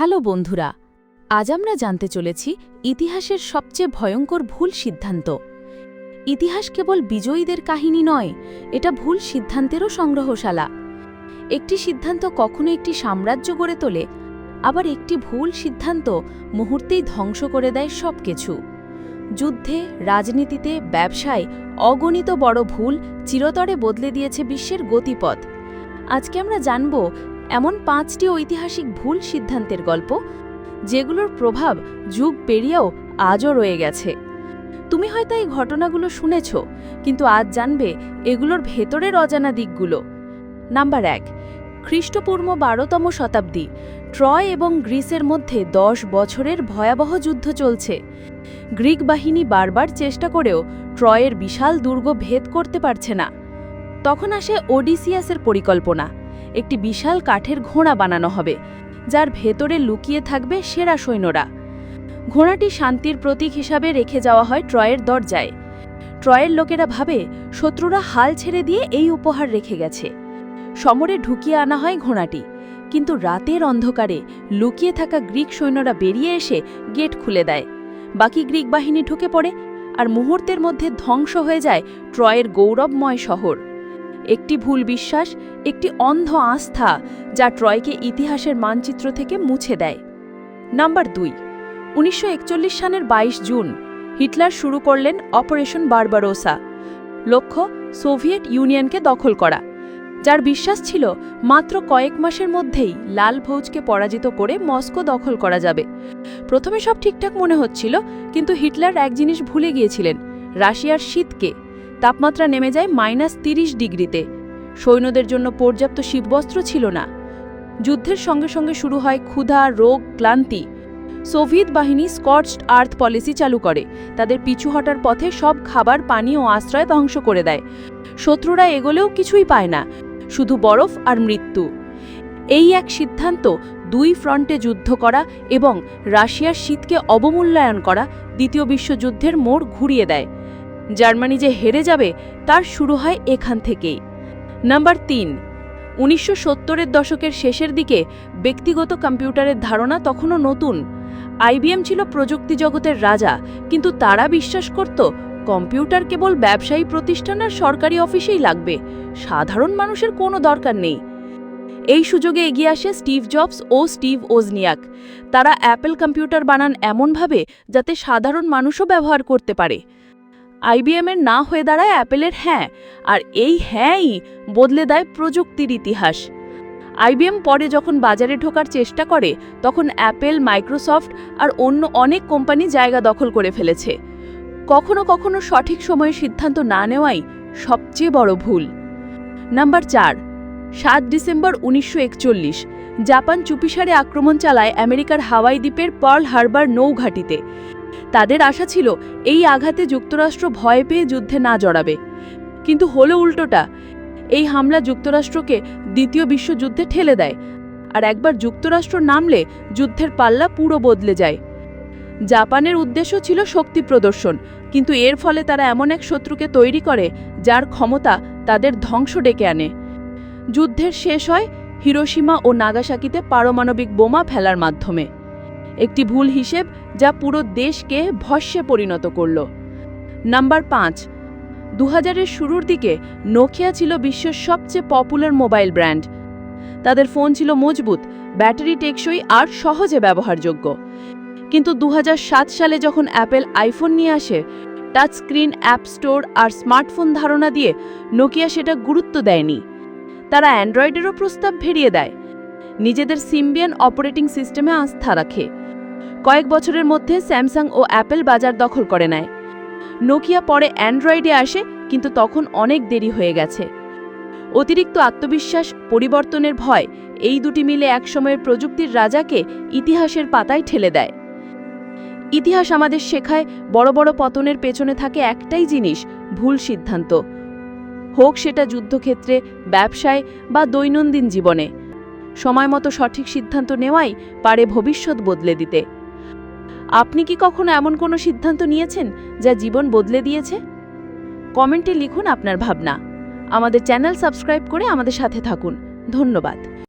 Hello বন্ধুরা, আজ আমরা জানতে চলেছি ইতিহাসের সবচেয়ে ভয়ঙ্কর ভুল সিদ্ধান্ত। ইতিহাস কেবল বিজয়ীদের কাহিনী নয়, এটা ভুল সিদ্ধান্তেরও সংগ্রহশালা। একটি সিদ্ধান্ত কখনো একটি সাম্রাজ্য গড়ে তোলে, আবার একটি ভুল সিদ্ধান্ত মুহূর্তেই ধ্বংস করে দেয় সব কিছু যুদ্ধে, রাজনীতিতে, ব্যবসায় অগণিত বড় ভুল চিরতরে বদলে দিয়েছে বিশ্বের গতিপথ। আজকে আমরা জানব এমন পাঁচটি ঐতিহাসিক ভুল সিদ্ধান্তের গল্প, যেগুলোর প্রভাব যুগ পেরিয়েও আজও রয়ে গেছে। তুমি হয়তো এই ঘটনাগুলো শুনেছ, কিন্তু আজ জানবে এগুলোর ভেতরের অজানা দিকগুলো। নাম্বার এক, খ্রিস্টপূর্ব বারোতম শতাব্দী, ট্রয় এবং গ্রিসের মধ্যে দশ বছরের ভয়াবহ যুদ্ধ চলছে। গ্রিক বাহিনী বারবার চেষ্টা করেও ট্রয়ের বিশাল দুর্গ ভেদ করতে পারছে না। তখন আসে ওডিসিয়াসের পরিকল্পনা। একটি বিশাল কাঠের ঘোড়া বানানো হবে, যার ভেতরে লুকিয়ে থাকবে সেরা সৈন্যরা। ঘোড়াটি শান্তির প্রতীক হিসাবে রেখে যাওয়া হয় ট্রয়ের দরজায়। ট্রয়ের লোকেরা ভাবে, শত্রুরা হাল ছেড়ে দিয়ে এই উপহার রেখে গেছে। সমরে ঢুকিয়ে আনা হয় ঘোড়াটি, কিন্তু রাতের অন্ধকারে লুকিয়ে থাকা গ্রিক সৈন্যরা বেরিয়ে এসে গেট খুলে দেয়। বাকি গ্রিক বাহিনী ঢুকে পড়ে, আর মুহূর্তের মধ্যে ধ্বংস হয়ে যায় ট্রয়ের গৌরবময় শহর। একটি ভুল বিশ্বাস, একটি অন্ধ আস্থা যা ট্রয়কে ইতিহাসের মানচিত্র থেকে মুছে দেয়। নাম্বার দুই, উনিশশো সালের ২২ জুন, হিটলার শুরু করলেন অপারেশন বারবারোসা, লক্ষ্য সোভিয়েট ইউনিয়নকে দখল করা, যার বিশ্বাস ছিল মাত্র কয়েক মাসের মধ্যেই লাল ভৌজকে পরাজিত করে মস্কো দখল করা যাবে। প্রথমে সব ঠিকঠাক মনে হচ্ছিল, কিন্তু হিটলার এক জিনিস ভুলে গিয়েছিলেন, রাশিয়ার শীতকে। তাপমাত্রা নেমে যায় মাইনাস তিরিশ ডিগ্রিতে। সৈন্যদের জন্য পর্যাপ্ত শীতবস্ত্র ছিল না। যুদ্ধের সঙ্গে সঙ্গে শুরু হয় ক্ষুধা, রোগ, ক্লান্তি। সোভিয়েত বাহিনী স্কটসড আর্থ পলিসি চালু করে। তাদের পিছু হটার পথে সব খাবার, পানি ও আশ্রয় ধ্বংস করে দেয়। শত্রুরা এগোলেও কিছুই পায় না, শুধু বরফ আর মৃত্যু। এই এক সিদ্ধান্ত, দুই ফ্রন্টে যুদ্ধ করা এবং রাশিয়ার শীতকে অবমূল্যায়ন করা দ্বিতীয় বিশ্বযুদ্ধের মোড় ঘুরিয়ে দেয়। জার্মানি যে হেরে যাবে, তার শুরু হয় এখান থেকেই। নাম্বার তিন, উনিশশো সত্তরের দশকের শেষের দিকে ব্যক্তিগত কম্পিউটারের ধারণা তখনও নতুন। আইবিএম ছিল প্রযুক্তি জগতের রাজা, কিন্তু তারা বিশ্বাস করত, কম্পিউটার কেবল ব্যবসায়ী প্রতিষ্ঠান আর সরকারি অফিসেই লাগবে, সাধারণ মানুষের কোনো দরকার নেই। এই সুযোগে এগিয়ে আসে স্টিভ জবস ও স্টিভ ওজনিয়াক। তারা অ্যাপেল কম্পিউটার বানান এমনভাবে যাতে সাধারণ মানুষও ব্যবহার করতে পারে। আইবিএমের না হয়ে দাঁড়ায় অ্যাপেলের হ্যাঁ আর এই হ্যাঁই বদলে দেয় প্রযুক্তির ইতিহাস। আইবিএম পরে যখন বাজারে ঢোকার চেষ্টা করে, তখন অ্যাপেল, মাইক্রোসফট আর অন্য অনেক কোম্পানি জায়গা দখল করে ফেলেছে। কখনো কখনো সঠিক সময়ে সিদ্ধান্ত না নেওয়াই সবচেয়ে বড় ভুল। নাম্বার চার, সাত ডিসেম্বর উনিশশো একচল্লিশ, জাপান চুপিসারে আক্রমণ চালায় আমেরিকার হাওয়াই দ্বীপের পার্ল হারবার নৌঘাটিতে। তাদের আশা ছিল এই আঘাতে যুক্তরাষ্ট্র ভয় পেয়ে যুদ্ধে না জড়াবে। কিন্তু হলো উল্টোটা। এই হামলা যুক্তরাষ্ট্রকে দ্বিতীয় বিশ্বযুদ্ধে ঠেলে দেয়। আর একবার যুক্তরাষ্ট্র নামলে যুদ্ধের পাল্লা পুরো বদলে যায়। জাপানের উদ্দেশ্য ছিল শক্তি প্রদর্শন, কিন্তু এর ফলে তারা এমন এক শত্রুকে তৈরি করে যার ক্ষমতা তাদের ধ্বংস ডেকে আনে। যুদ্ধের শেষ হয় হিরোসীমা ও নাগাসাকিতে পারমাণবিক বোমা ফেলার মাধ্যমে। একটি ভুল হিসেব যা পুরো দেশকে ভস্যে পরিণত করল। নাম্বার পাঁচ দু হাজারের শুরুর দিকে নোকিয়া ছিল বিশ্বের সবচেয়ে পপুলার মোবাইল ব্র্যান্ড। তাদের ফোন ছিল মজবুত, ব্যাটারি টেকসই আর সহজে ব্যবহারযোগ্য। কিন্তু দু হাজার সাত সালে যখন অ্যাপেল আইফোন নিয়ে আসে, টাচ স্ক্রিন, অ্যাপ স্টোর আর স্মার্টফোন ধারণা দিয়ে নোকিয়া সেটা গুরুত্ব দেয়নি। তারা অ্যান্ড্রয়েডেরও প্রস্তাব ভেরিয়ে দেয়। নিজেদের সিম্বিয়ান অপারেটিং সিস্টেমে আস্থা রাখে। কয়েক বছরের মধ্যে স্যামসাং ও অ্যাপেল বাজার দখল করে নেয়। নোকিয়া পরে অ্যান্ড্রয়েডে আসে, কিন্তু তখন অনেক দেরি হয়ে গেছে। অতিরিক্ত আত্মবিশ্বাস, পরিবর্তনের ভয়, এই দুটি মিলে একসময়ের প্রযুক্তির রাজাকে ইতিহাসের পাতায় ঠেলে দেয়। ইতিহাস আমাদের শেখায় বড় বড় পতনের পেছনে থাকে একটাই জিনিস, ভুল সিদ্ধান্ত। হোক সেটা যুদ্ধক্ষেত্রে, ব্যবসায় বা দৈনন্দিন জীবনে। সময় মতো সঠিক সিদ্ধান্ত নেওয়াই পারে ভবিষ্যৎ বদলে দিতে। আপনি কি কখনো এমন কোনো সিদ্ধান্ত নিয়েছেন যা জীবন বদলে দিয়েছে? কমেন্টে লিখুন আপনার ভাবনা। আমাদের চ্যানেল সাবস্ক্রাইব করে আমাদের সাথে থাকুন। ধন্যবাদ।